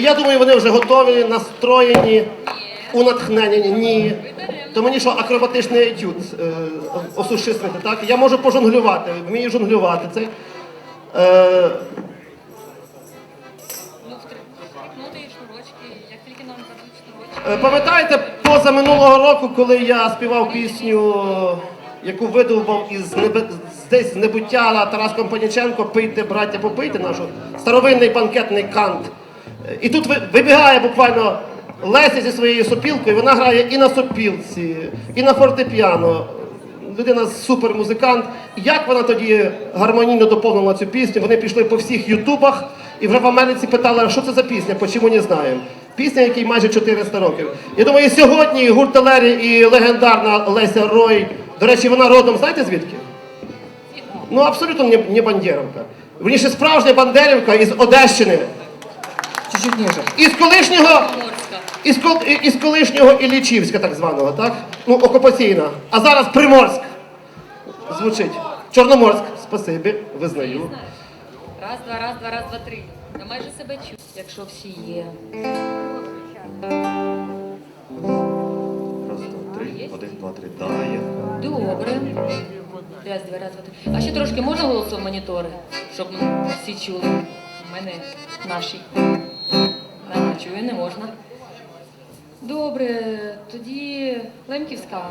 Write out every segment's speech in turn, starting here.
І я думаю, вони вже готові, настроєні, унатхнені. Ні. То мені що, акробатичний етюд е, осуществити, так? Я можу пожонглювати, вмію жонглювати. Це, е. Е, Пам'ятаєте, поза минулого року, коли я співав пісню, яку видовбав із небе... десь з небуття Тарас Компаніченко Пийте, браття, попийте нашу старовинний банкетний кант. І тут вибігає буквально Леся зі своєю сопілкою, вона грає і на сопілці, і на фортепіано. Людина супермузикант. Як вона тоді гармонійно доповнила цю пісню? Вони пішли по всіх ютубах і вже в Америці питали, що це за пісня, почому не знаємо. Пісня, якій майже 400 років. Я думаю, сьогодні гурт Телері і легендарна Леся Рой. До речі, вона родом, знаєте звідки? Ну, абсолютно не, не бандерівка. Верніше, справжня бандерівка із Одещини. Чуть-чуть ниже. Із колишнього із, кол- і- із колишнього Іллічівська, так званого, так? Ну, окупаційна. А зараз Приморськ. Звучить. Чорноморськ. Спасибі, визнаю. Раз, два, раз, два, раз, два, три. Я майже себе чую, якщо всі є. Раз, два, три, один, два, три, дає. Добре. Раз, два, раз, два, три. А ще трошки можна голосом монітори, щоб ну, всі чули. У мене наші. Мене чує, не можна. Добре, тоді Лемківська.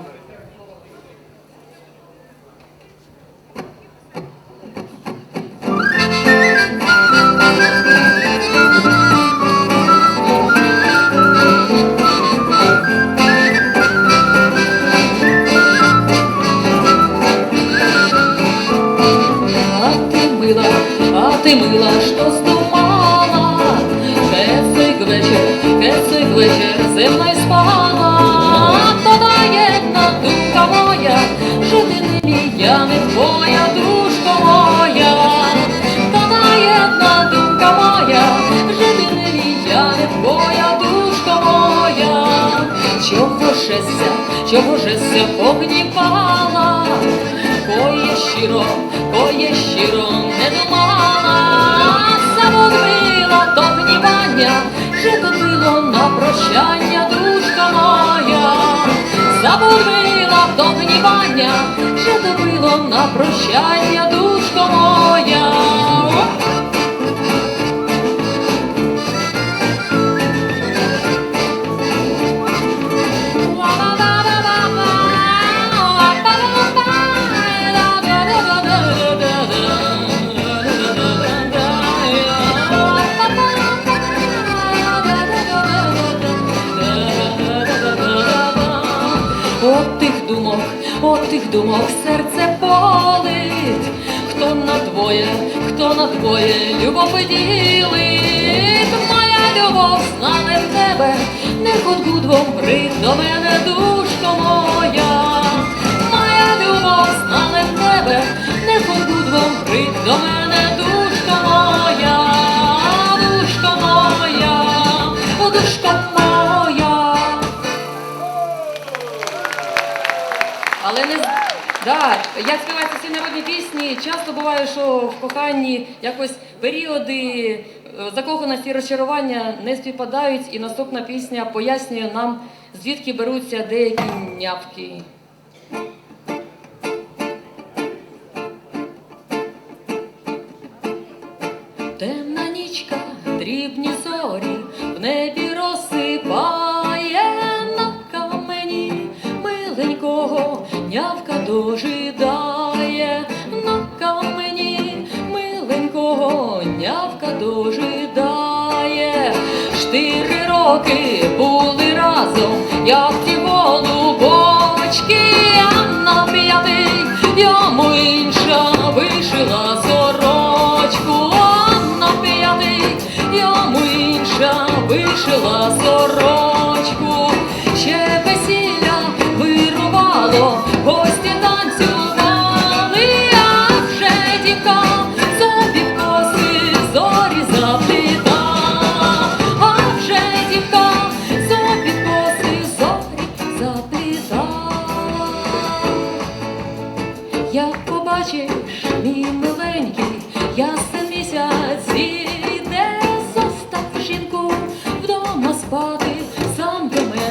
А ты мила, а ты мила, що земна й спала, то таємна думка моя, жити нині я не твоя душка моя, то таємна думка моя, жити нині я не твоя душка моя, чого жеся, чого жеся погнівала, Кое щиро, кое щиро не думала, Забудила то прощання, дружка моя, забурила то гнівання, що було на прощання, дружка моя. От серце болить, хто на двоє, хто на двоє любов ділить, моя любов знане в тебе, не ходку двом прийд до мене, душко моя, моя любов знане в тебе, не ходку двом прийд до мене, душко да, я співаю ці народні пісні. Часто буває, що в коханні якось періоди е, закоханості і розчарування не співпадають, і наступна пісня пояснює нам, звідки беруться деякі нявки. Роки були разом, як ті голубочки, а на п'ятий йому інша вишила сорочку, а на п'ятий йому інша вишила сорочку,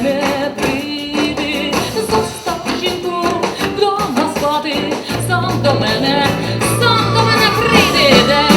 Не прийди, зостав жінку вдома спати, сам до мене, сам до мене прийди.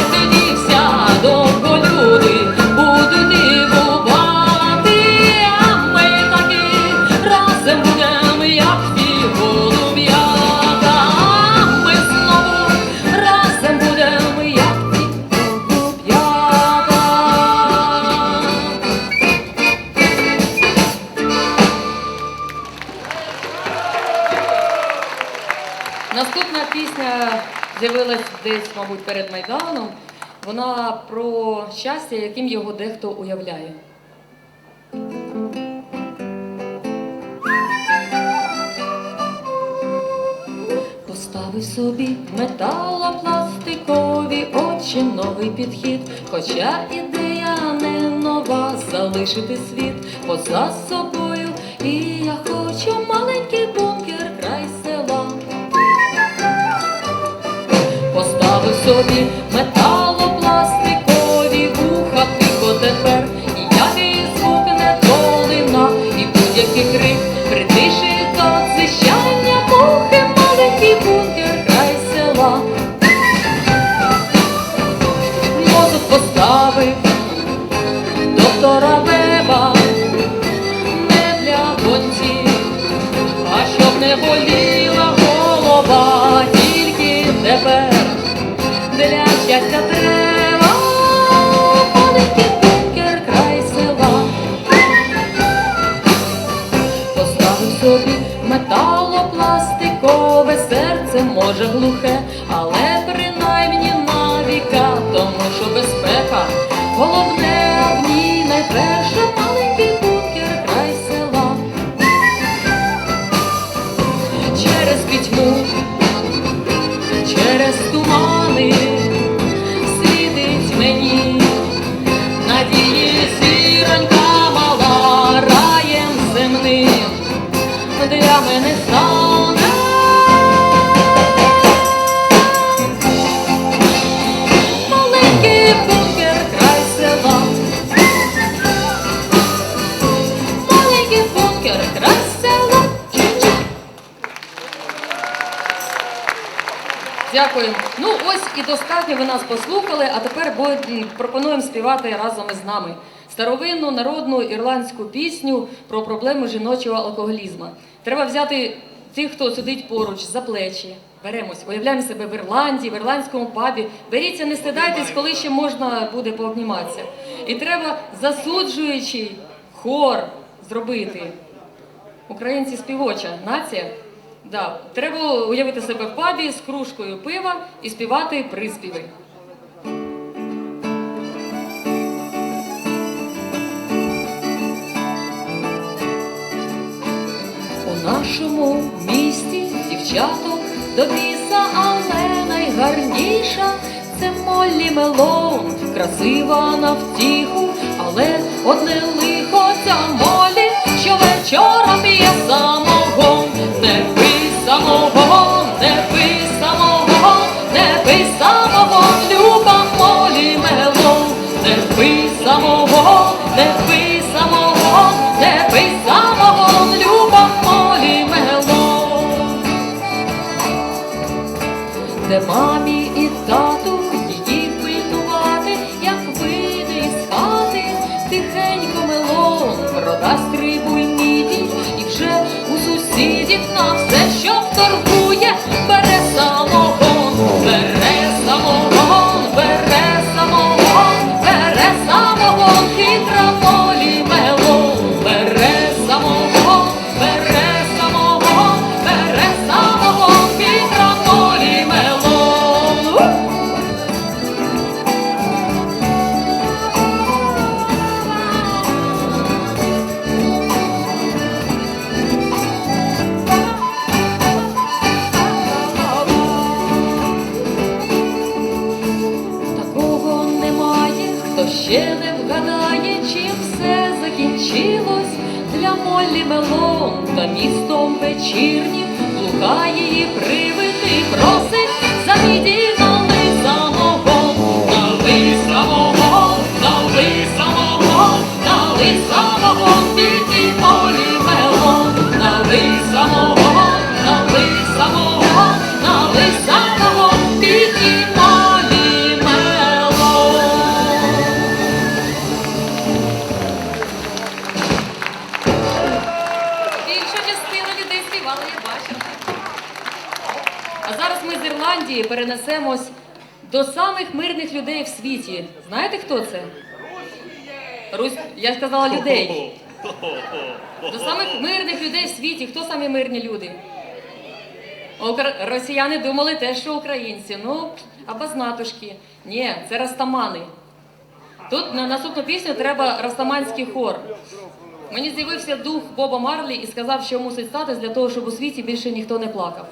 Мабуть, перед Майданом. Вона про щастя, яким його дехто уявляє. Поставив собі металопластикові очі, новий підхід. Хоча ідея не нова, залишити світ поза собою. І я хочу маленький бункер Поставив собі Дякую. Ну ось і достатньо ви нас послухали, а тепер пропонуємо співати разом із нами старовинну народну ірландську пісню про проблему жіночого алкоголізму. Треба взяти тих, хто сидить поруч, за плечі. Беремось, уявляємо себе в Ірландії, в ірландському пабі. Беріться, не стидайтесь, коли ще можна буде пообніматися. І треба засуджуючий хор зробити. Українці співоча нація. Да. Треба уявити себе в пабі з кружкою пива і співати приспіви. У нашому місті дівчаток до біса, але найгарніша це Моллі Мелон, красива на втіху, але одне лихо ця Моллі, що вечором п'є самогон, не пий самогон, не пий самого, не пий самого, люба молі мело, не пий самого, не пий самого, не пий самого, люба молі мело, де мамі і тату все, Та містом вечірнім лука її привити просить до самих мирних людей в світі. Знаєте, хто це? Русь... Я сказала людей. До самих мирних людей в світі. Хто самі мирні люди? Росіяни думали теж, що українці. Ну, або знатушки. Ні, це растамани. Тут на наступну пісню треба растаманський хор. Мені з'явився дух Боба Марлі і сказав, що мусить статись для того, щоб у світі більше ніхто не плакав.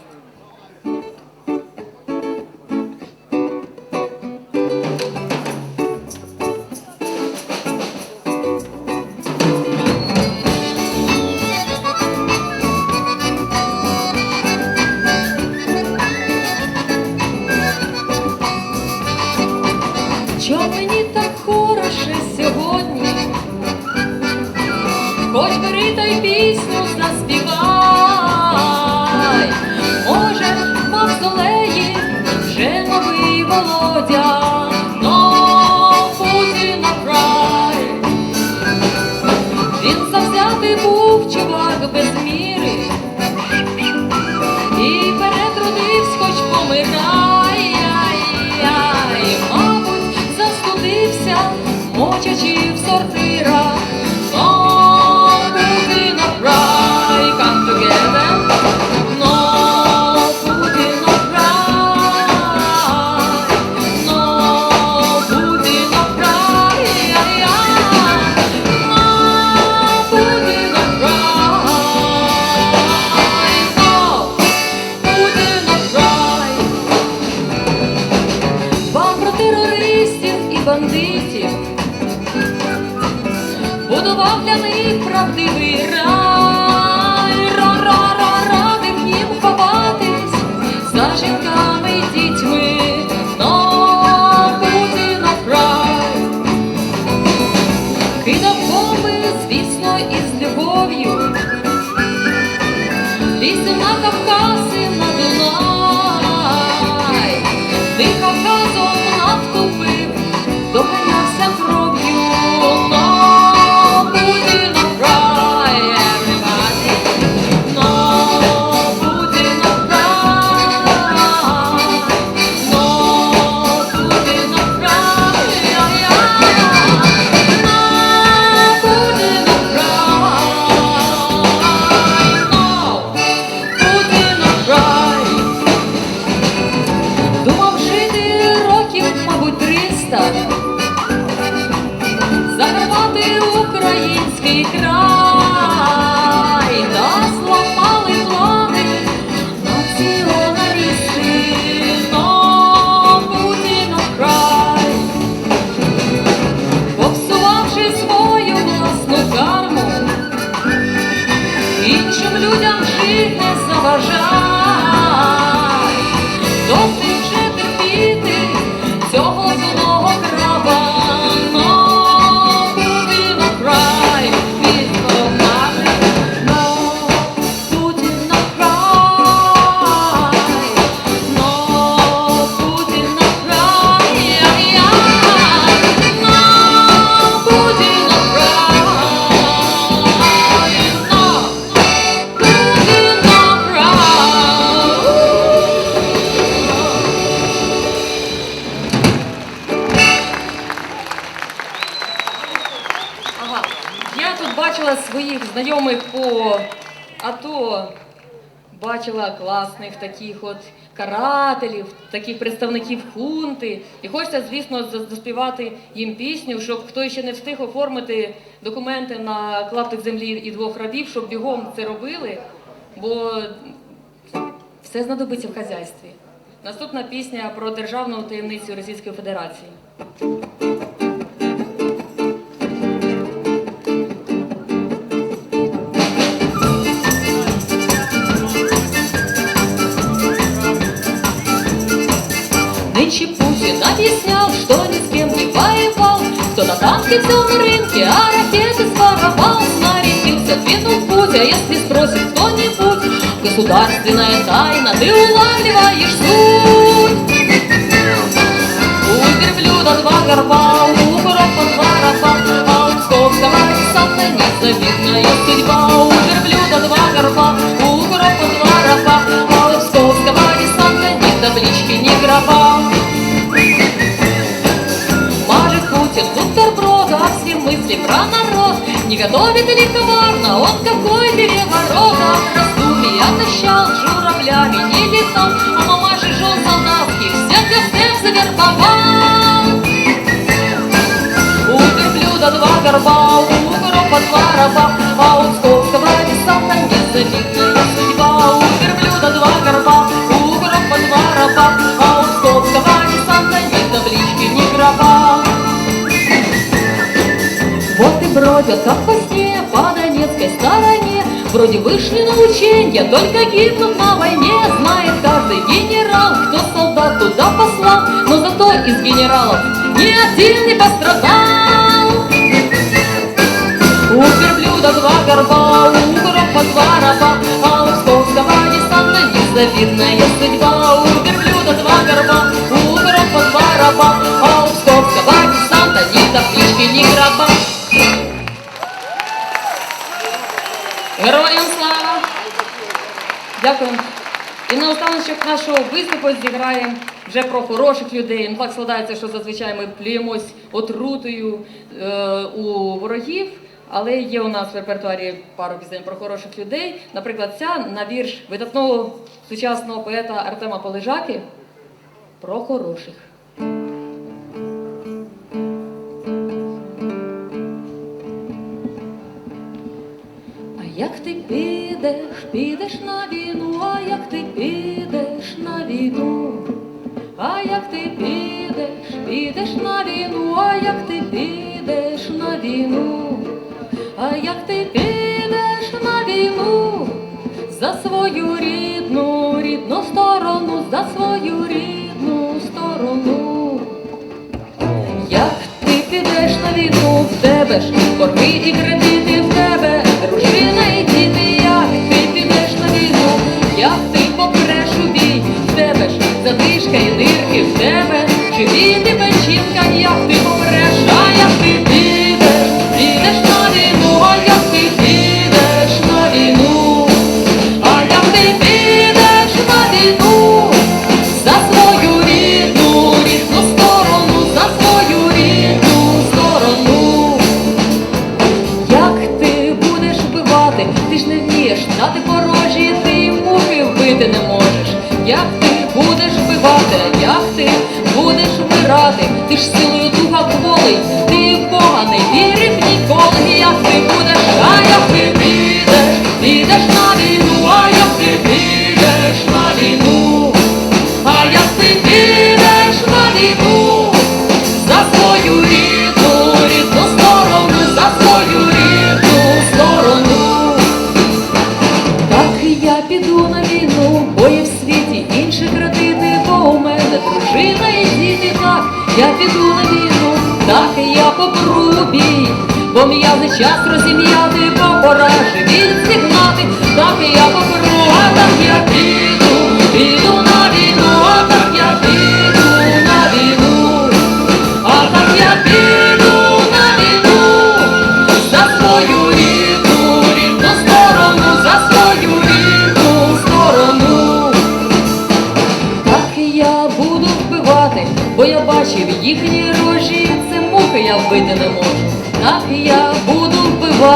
Бачила класних таких от карателів, таких представників хунти. І хочеться, звісно, за- заспівати їм пісню, щоб хто ще не встиг оформити документи на клаптик землі і двох рабів, щоб бігом це робили, бо все знадобиться в хазяйстві. Наступна пісня про державну таємницю Російської Федерації. Кто на танке взял на рынке, а ракеты своровал. Снарядился, двинул в путь, а если спросит кто-нибудь, Государственная тайна, ты улавливаешь суть. У верблюда два горба, готовит лиховарно, он какой переворотом раздумий отощал журавлями не летал, а мама же жил солдатских, всех без всех завербовал. У верблюда два горба, у бугра два раба, вышли на ученья, только гибнут на войне. Знает каждый генерал, кто солдат туда послал, но зато из генералов ни один не пострадал. У верблюда два горба, у гроба два раба, а у псковского десанта незавидная судьба. У верблюда два горба, у гроба два раба, а у псковского десанта ни таблички, ни гроба. Героям! Дякую. І на останочок нашого виступу зіграємо вже про хороших людей. Ну, так складається, що зазвичай ми плюємось отрутою е, у ворогів. Але є у нас в репертуарі пару пісень про хороших людей. Наприклад, ця на вірш видатного сучасного поета Артема Полежаки про хороших. Як ти підеш, підеш на війну, а як ти підеш на війну, а як ти підеш, підеш на війну, а як ти підеш на війну, а як ти підеш на війну, за свою рідну, рідну сторону, за свою рідну сторону. Як ти підеш на війну, в тебе ж борги і кредити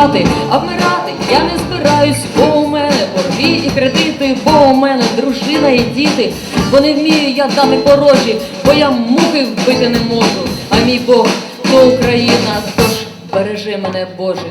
вбивати, а вмирати я не збираюсь, бо у мене борги і кредити, бо у мене дружина і діти, бо не вмію я дати порожі, бо я муки вбити не можу. А мій Бог то Україна, тож бережи мене, Боже.